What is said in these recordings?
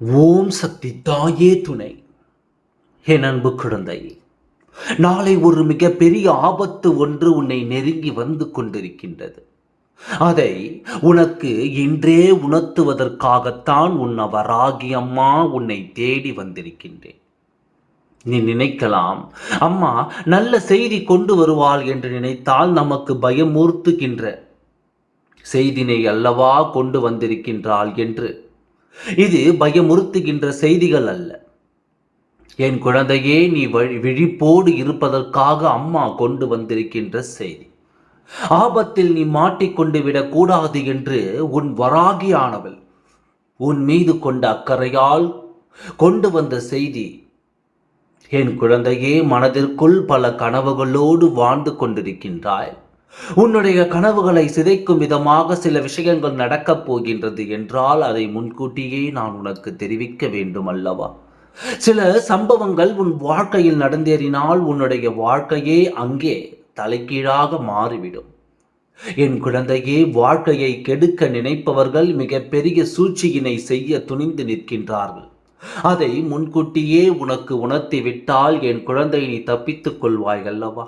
ஓம் சக்தி தாயே துணை. என் அன்பு குழந்தை நாளை ஒரு மிகப்பெரிய ஆபத்து ஒன்று உன்னை நெருங்கி வந்து கொண்டிருக்கின்றது. அதை உனக்கு இன்றே உணர்த்துவதற்காகத்தான் உன் வராகி அம்மா உன்னை தேடி வந்திருக்கின்றேன். நீ நினைக்கலாம் அம்மா நல்ல செய்தி கொண்டு வருவாள் என்று நினைத்தால் நமக்கு பயமூர்த்துகின்ற செய்தினை அல்லவா கொண்டு வந்திருக்கின்றாள் என்று இது பயமுறுத்துகின்ற செய்திகள் அல்ல. என் குழந்தையே நீ வழி விழிப்போடு இருப்பதற்காக அம்மா கொண்டு வந்திருக்கின்ற செய்தி. ஆபத்தில் நீ மாட்டிக்கொண்டு விடக்கூடாது என்று உன் வராகியானவள் உன் மீது கொண்ட அக்கறையால் கொண்டு வந்த செய்தி. என் குழந்தையே மனதிற்குள் பல கனவுகளோடு வாழ்ந்து கொண்டிருக்கின்றாய். உன்னுடைய கனவுகளை சிதைக்கும் விதமாக சில விஷயங்கள் நடக்கப் போகின்றது என்றால் அதை முன்கூட்டியே நான் உனக்கு தெரிவிக்க வேண்டும் அல்லவா? சில சம்பவங்கள் உன் வாழ்க்கையில் நடந்தேறினால் உன்னுடைய வாழ்க்கையே அங்கே தலைகீழாக மாறிவிடும். என் குழந்தையே வாழ்க்கையை கெடுக்க நினைப்பவர்கள் மிகப்பெரிய சூழ்ச்சியினை செய்ய துணிந்து நிற்கின்றார்கள். அதை முன்கூட்டியே உனக்கு உணர்த்தி விட்டால் என் குழந்தை நீ தப்பித்துக் கொள்வாய் அல்லவா?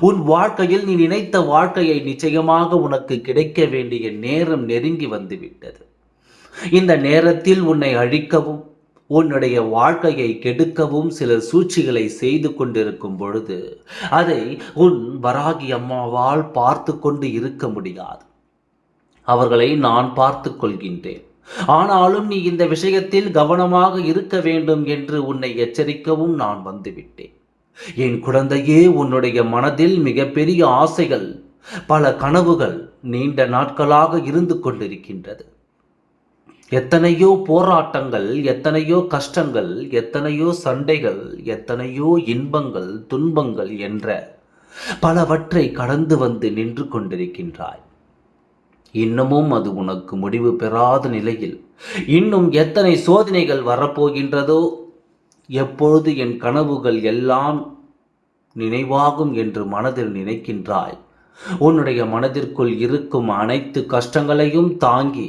உன் வாழ்க்கையில் நீ நினைத்த வாழ்க்கையை நிச்சயமாக உனக்கு கிடைக்க வேண்டிய நேரம் நெருங்கி வந்துவிட்டது. இந்த நேரத்தில் உன்னை அழிக்கவும் உன்னுடைய வாழ்க்கையை கெடுக்கவும் சிலர் சூழ்ச்சிகளை செய்து கொண்டிருக்கும் பொழுது அதை உன் வராகி அம்மாவால் பார்த்து கொண்டு இருக்க முடியாது. அவர்களை நான் பார்த்து கொள்கின்றேன். ஆனாலும் நீ இந்த விஷயத்தில் கவனமாக இருக்க வேண்டும் என்று உன்னை எச்சரிக்கவும் நான் வந்துவிட்டேன். என் குழந்தையே உன்னுடைய மனதில் மிகப்பெரிய ஆசைகள் பல கனவுகள் நீண்ட நாட்களாக இருந்து கொண்டிருக்கின்றது. எத்தனையோ போராட்டங்கள் எத்தனையோ கஷ்டங்கள் எத்தனையோ சண்டைகள் எத்தனையோ இன்பங்கள் துன்பங்கள் என்ற பலவற்றை கடந்து வந்து நின்று கொண்டிருக்கின்றாய். இன்னமும் அது உனக்கு முடிவு பெறாத நிலையில் இன்னும் எத்தனை சோதனைகள் வரப்போகின்றதோ எப்பொழுது என் கனவுகள் எல்லாம் நினைவாகும் என்று மனதில் நினைக்கின்றாய்? உன்னுடைய மனதிற்குள் இருக்கும் அனைத்து கஷ்டங்களையும் தாங்கி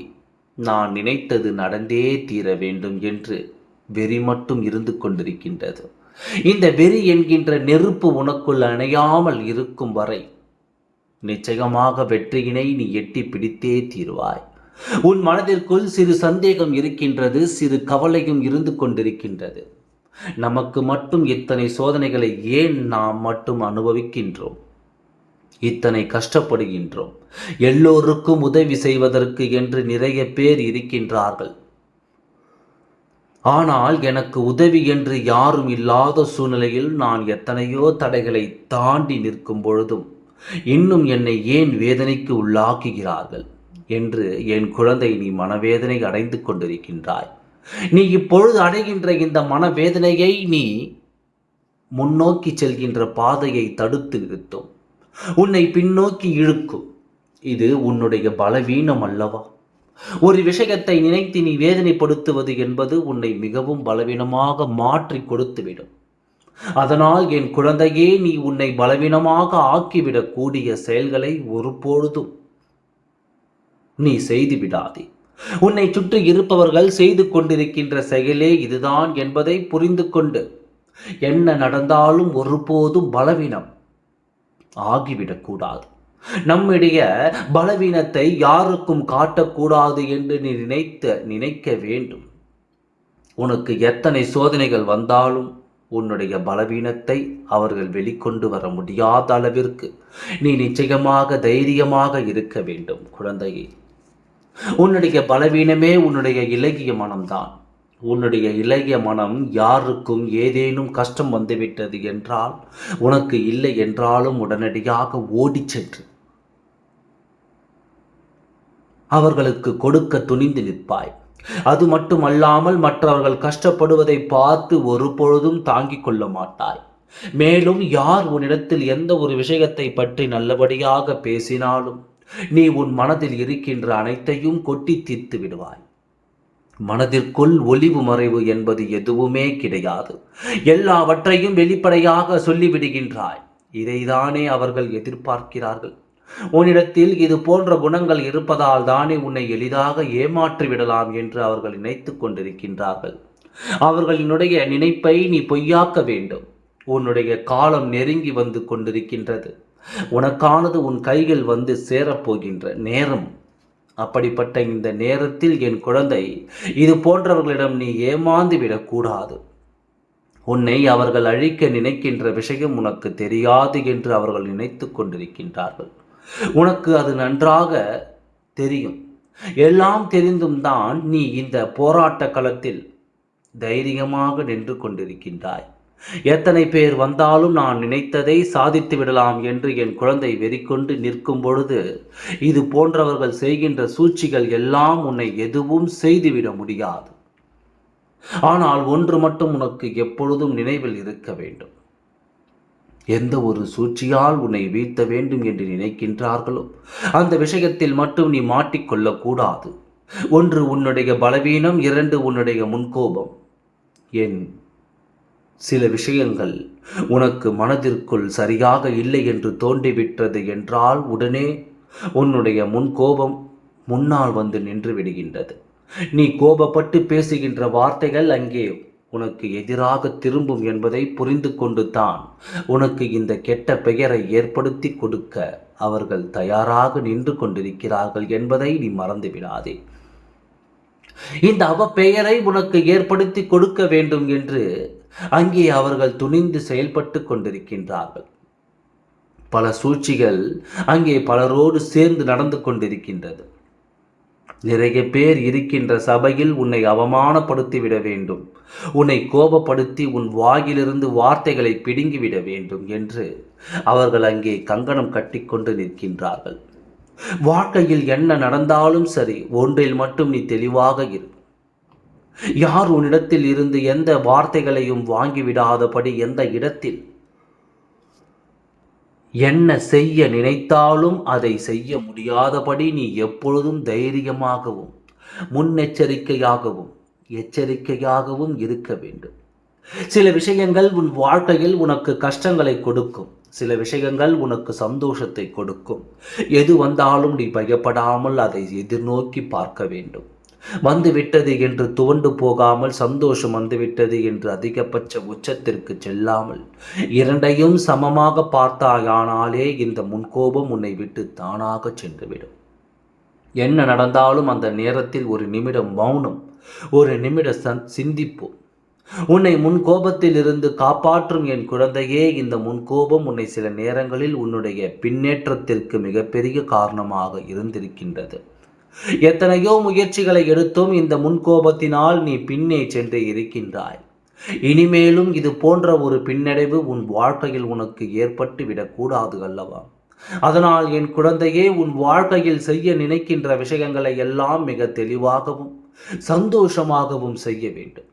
நான் நினைத்தது நடந்தே தீர வேண்டும் என்று வெறி மட்டும் இருந்து கொண்டிருக்கின்றது. இந்த வெறி என்கின்ற நெருப்பு உனக்குள் அணையாமல் இருக்கும் வரை நிச்சயமாக வெற்றியினை நீ எட்டி பிடித்தே தீர்வாய். உன் மனதிற்குள் சிறு சந்தேகம் இருக்கின்றது சிறு கவலையும் இருந்து கொண்டிருக்கின்றது. நமக்கு மட்டும் இத்தனை சோதனைகளை ஏன் நாம் மட்டும் அனுபவிக்கின்றோம்? இத்தனை கஷ்டப்படுகின்றோம். எல்லோருக்கும் உதவி செய்வதற்கு என்று நிறைய பேர் இருக்கின்றார்கள். ஆனால் எனக்கு உதவி என்று யாரும் இல்லாத சூழ்நிலையில் நான் எத்தனையோ தடைகளை தாண்டி நிற்கும் பொழுதும் இன்னும் என்னை ஏன் வேதனைக்கு உள்ளாக்குகிறார்கள்? என்று என் குழந்தை நீ மனவேதனை அடைந்து கொண்டிருக்கின்றாய். நீ இப்பொழுது அடைகின்ற இந்த மனவேதனையை நீ முன்னோக்கி செல்கின்ற பாதையை தடுத்து நிறுத்தும். உன்னை பின்னோக்கி இழுக்கும். இது உன்னுடைய பலவீனம் அல்லவா? ஒரு விஷயத்தை நினைத்து நீ வேதனைப்படுத்துவது என்பது உன்னை மிகவும் பலவீனமாக மாற்றி கொடுத்துவிடும். அதனால் என் குழந்தையே நீ உன்னை பலவீனமாக ஆக்கிவிடக்கூடிய செயல்களை ஒருபொழுதும் நீ செய்து விடாதே. உன்னை சுற்றி இருப்பவர்கள் செய்து கொண்டிருக்கின்ற செயலே இதுதான் என்பதை புரிந்து கொண்டு என்ன நடந்தாலும் ஒருபோதும் பலவீனம் ஆகிவிடக்கூடாது. நம்முடைய பலவீனத்தை யாருக்கும் காட்டக்கூடாது என்று நீ நினைத்த நினைக்க வேண்டும். உனக்கு எத்தனை சோதனைகள் வந்தாலும் உன்னுடைய பலவீனத்தை அவர்கள் வெளிக்கொண்டு வர முடியாத அளவிற்கு நீ நிச்சயமாக தைரியமாக இருக்க வேண்டும் குழந்தையை. உன்னுடைய பலவீனமே உன்னுடைய இலகிய மனம்தான் உன்னுடைய இலகிய மனம் யாருக்கும் ஏதேனும் கஷ்டம் வந்துவிட்டது என்றால் உனக்கு இல்லை என்றாலும் உடனடியாக ஓடிச் சென்று. அவர்களுக்கு கொடுக்க துணிந்து நிற்பாய். அது மட்டுமல்லாமல் மற்றவர்கள் கஷ்டப்படுவதை பார்த்து ஒரு பொழுதும் தாங்கிக் கொள்ள மாட்டாய். மேலும் யார் உன்னிடத்தில் எந்த ஒரு விஷயத்தை பற்றி நல்லபடியாக பேசினாலும் நீ உன் மனதில் இருக்கின்ற அனைத்தையும் கொட்டி தீர்த்து விடுவாய். மனதிற்குள் ஒளிவு மறைவு என்பது எதுவுமே கிடையாது. எல்லாவற்றையும் வெளிப்படையாக சொல்லிவிடுகின்றாய். இதைதானே அவர்கள் எதிர்பார்க்கிறார்கள். உன்னிடத்தில் இது போன்ற குணங்கள் இருப்பதால் தானே உன்னை எளிதாக ஏமாற்றி விடலாம் என்று அவர்கள் நினைத்துக் கொண்டிருக்கின்றார்கள். அவர்களினுடைய நினைப்பை நீ பொய்யாக்க வேண்டும். உன்னுடைய காலம் நெருங்கி வந்து கொண்டிருக்கின்றது. உனக்கானது உன் கைகள் வந்து சேரப்போகின்ற நேரம். அப்படிப்பட்ட இந்த நேரத்தில் என் குழந்தை இது போன்றவர்களிடம் நீ ஏமாந்து விடக்கூடாது. உன்னை அவர்கள் அழிக்க நினைக்கின்ற விஷயம் உனக்கு தெரியாது என்று அவர்கள் நினைத்து கொண்டிருக்கின்றார்கள். உனக்கு அது நன்றாக தெரியும். எல்லாம் தெரிந்தும் தான் நீ இந்த போராட்ட களத்தில் தைரியமாக நின்று கொண்டிருக்கின்றாய். எத்தனை பேர் வந்தாலும் நான் நினைத்ததை சாதித்து விடலாம் என்று என் குழந்தை வெறிக்கொண்டு நிற்கும் பொழுது இது போன்றவர்கள் செய்கின்ற சூழ்ச்சிகள் எல்லாம் உன்னை எதுவும் செய்துவிட முடியாது. ஆனால் ஒன்று மட்டும் உனக்கு எப்பொழுதும் நினைவில் இருக்க வேண்டும். எந்த ஒரு சூழ்ச்சியால் உன்னை வீழ்த்த வேண்டும் என்று நினைக்கின்றார்களோ அந்த விஷயத்தில் மட்டும் நீ மாட்டிக்கொள்ளக்கூடாது ஒன்று உன்னுடைய பலவீனம் இரண்டு உன்னுடைய முன்கோபம். என் சில விஷயங்கள் உனக்கு மனதிற்குள் சரியாக இல்லை என்று தோன்றிவிட்டது என்றால் உடனே உன்னுடைய முன்கோபம் முன்னால் வந்து நின்று விடுகின்றது. நீ கோபப்பட்டு பேசுகின்ற வார்த்தைகள் அங்கே உனக்கு எதிராக திரும்பும் என்பதை புரிந்து கொண்டு தான் உனக்கு இந்த கெட்ட பெயரை ஏற்படுத்தி கொடுக்க அவர்கள் தயாராக நின்று கொண்டிருக்கிறார்கள் என்பதை நீ மறந்து விடாதே. இந்த அவ பெயரை உனக்கு ஏற்படுத்தி கொடுக்க வேண்டும் என்று அங்கே அவர்கள் துணிந்து செயல்பட்டு கொண்டிருக்கின்றார்கள். பல சூழ்ச்சிகள் அங்கே பலரோடு சேர்ந்து நடந்து கொண்டிருக்கின்றது. நிறைய பேர் இருக்கின்ற சபையில் உன்னை அவமானப்படுத்திவிட வேண்டும். உன்னை கோபப்படுத்தி உன் வாயிலிருந்து வார்த்தைகளை பிடுங்கிவிட வேண்டும் என்று அவர்கள் அங்கே கங்கணம் கட்டிக்கொண்டு நிற்கின்றார்கள். வாழ்க்கையில் என்ன நடந்தாலும் சரி ஒன்றில் மட்டும் நீ தெளிவாக இரு. யார் உன்னிடத்தில் இருந்து எந்த வார்த்தைகளையும் வாங்கிவிடாதபடி எந்த இடத்தில்? என்ன செய்ய நினைத்தாலும் அதை செய்ய முடியாதபடி நீ எப்பொழுதும் தைரியமாகவும் முன்னெச்சரிக்கையாகவும் எச்சரிக்கையாகவும் இருக்க வேண்டும். சில விஷயங்கள் உன் வாழ்க்கையில் உனக்கு கஷ்டங்களை கொடுக்கும். சில விஷயங்கள் உனக்கு சந்தோஷத்தை கொடுக்கும். எது வந்தாலும் நீ பயப்படாமல் அதை எதிர்நோக்கி பார்க்க வேண்டும். வந்துவிட்டது என்று துவண்டு போகாமல் சந்தோஷம் வந்துவிட்டது என்று அதிகபட்ச உச்சத்திற்கு செல்லாமல் இரண்டையும் சமமாக பார்த்தாயானாலே இந்த முன்கோபம் உன்னை விட்டு தானாக சென்றுவிடும். என்ன நடந்தாலும் அந்த நேரத்தில் ஒரு நிமிடம் மௌனம் ஒரு நிமிட சந் சிந்திப்போம் உன்னை முன்கோபத்தில் இருந்து காப்பாற்றும் என் குழந்தையே இந்த முன்கோபம் உன்னை சில நேரங்களில் உன்னுடைய பின்னேற்றத்திற்கு மிகப்பெரிய காரணமாக இருந்திருக்கின்றது. எத்தனையோ முயற்சிகளை எடுத்தும் இந்த முன்கோபத்தினால் நீ பின்னே சென்று இருக்கின்றாய். இனிமேலும் இது போன்ற ஒரு பின்னடைவு உன் வாழ்க்கையில் உனக்கு ஏற்பட்டு விடக்கூடாது அல்லவா? அதனால் என் குழந்தையே உன் வாழ்க்கையில் செய்ய நினைக்கின்ற விஷயங்களை எல்லாம் மிக தெளிவாகவும் சந்தோஷமாகவும் செய்ய வேண்டும்.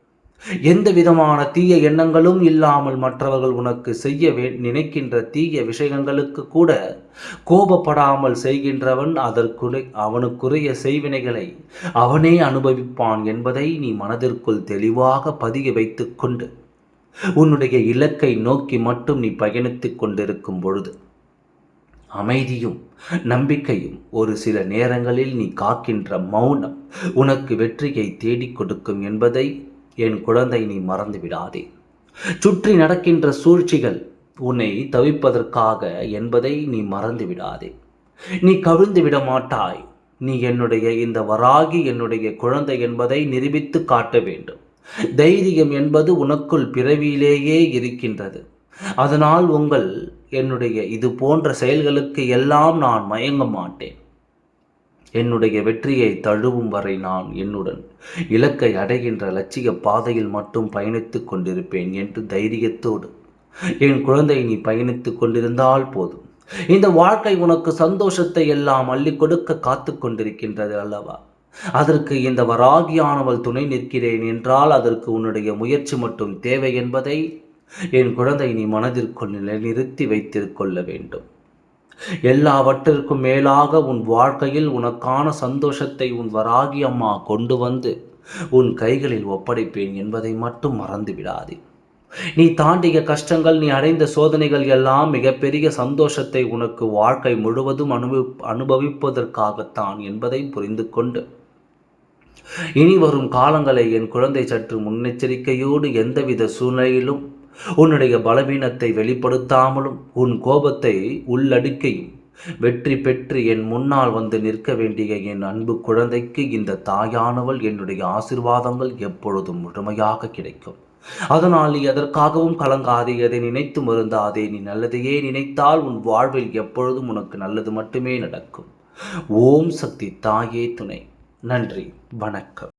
எந்த விதமான தீய எண்ணங்களும் இல்லாமல் மற்றவர்கள் உனக்கு செய்ய நினைக்கின்ற தீய விஷயங்களுக்கு கூட கோபப்படாமல் செய்கின்றவன் அதற்குறை அவனுக்குரிய செய்வினைகளை அவனே அனுபவிப்பான் என்பதை நீ மனதிற்குள் தெளிவாக பதிய வைத்துக்கொண்டு உன்னுடைய இலக்கை நோக்கி மட்டும் நீ பயணித்துக் கொண்டிருக்கும் பொழுது அமைதியும் நம்பிக்கையும் ஒரு சில நேரங்களில் நீ காக்கின்ற மௌனம் உனக்கு வெற்றியை தேடிக் கொடுக்கும் என்பதை என் குழந்தை நீ மறந்து விடாதே. சுற்றி நடக்கின்ற சூழ்ச்சிகள் உன்னை தவிப்பதற்காக என்பதை நீ மறந்து விடாதே. நீ கவிழ்ந்து விட மாட்டாய். நீ என்னுடைய இந்த வராகி என்னுடைய குழந்தை என்பதை நிரூபித்து காட்ட வேண்டும். தைரியம் என்பது உனக்குள் பிறவியிலேயே இருக்கின்றது. அதனால் உங்கள் என்னுடைய இது போன்ற செயல்களுக்கு எல்லாம் நான் மயங்க மாட்டேன். என்னுடைய வெற்றியை தழுவும் வரை நான் என்னுடன் இலக்கை அடைகின்ற லட்சிய பாதையில் மட்டும் பயணித்துக் கொண்டிருப்பேன் என்று தைரியத்தோடு. என் குழந்தை நீ பயணித்துக் கொண்டிருந்தால் போதும். இந்த வாழ்க்கை உனக்கு சந்தோஷத்தை எல்லாம் அள்ளி கொடுக்க காத்து கொண்டிருக்கின்றது அல்லவா? அதற்கு இந்த வராகியானவள் துணை நிற்கிறேன் என்றால் அதற்கு உன்னுடைய முயற்சி மட்டும் தேவை என்பதை என் குழந்தை நீ மனதிற்குள் நிலைநிறுத்தி வைத்திருக்கொள்ள வேண்டும். எல்லாவற்றிற்கும் மேலாக உன் வாழ்க்கையில் உனக்கான சந்தோஷத்தை உன் வராகி அம்மா கொண்டு வந்து உன் கைகளில் ஒப்படைப்பேன் என்பதை மட்டும் மறந்து விடாதே. நீ தாண்டிய கஷ்டங்கள் நீ அடைந்த சோதனைகள் எல்லாம் மிகப்பெரிய சந்தோஷத்தை உனக்கு வாழ்க்கை முழுவதும் அனுபவி அனுபவிப்பதற்காகத்தான் என்பதை புரிந்து கொண்டு. இனி வரும் காலங்களை என் குழந்தை சற்று முன்னெச்சரிக்கையோடு எந்தவித சூழ்நிலையிலும் உன்னுடைய பலவீனத்தை வெளிப்படுத்தாமலும் உன் கோபத்தை உள்ளடுக்கையும் வெற்றி பெற்று என் முன்னால் வந்து நிற்க வேண்டிய என் அன்பு குழந்தைக்கு இந்த தாயானவள் என்னுடைய ஆசிர்வாதங்கள் எப்பொழுதும் முழுமையாக கிடைக்கும். அதனால் நீ எதற்காகவும் கலங்காதே எதை நினைத்து மருந்தாதே. நீ நல்லதையே நினைத்தால் உன் வாழ்வில் எப்பொழுதும் உனக்கு நல்லது மட்டுமே நடக்கும். ஓம் சக்தி தாயே துணை. நன்றி வணக்கம்.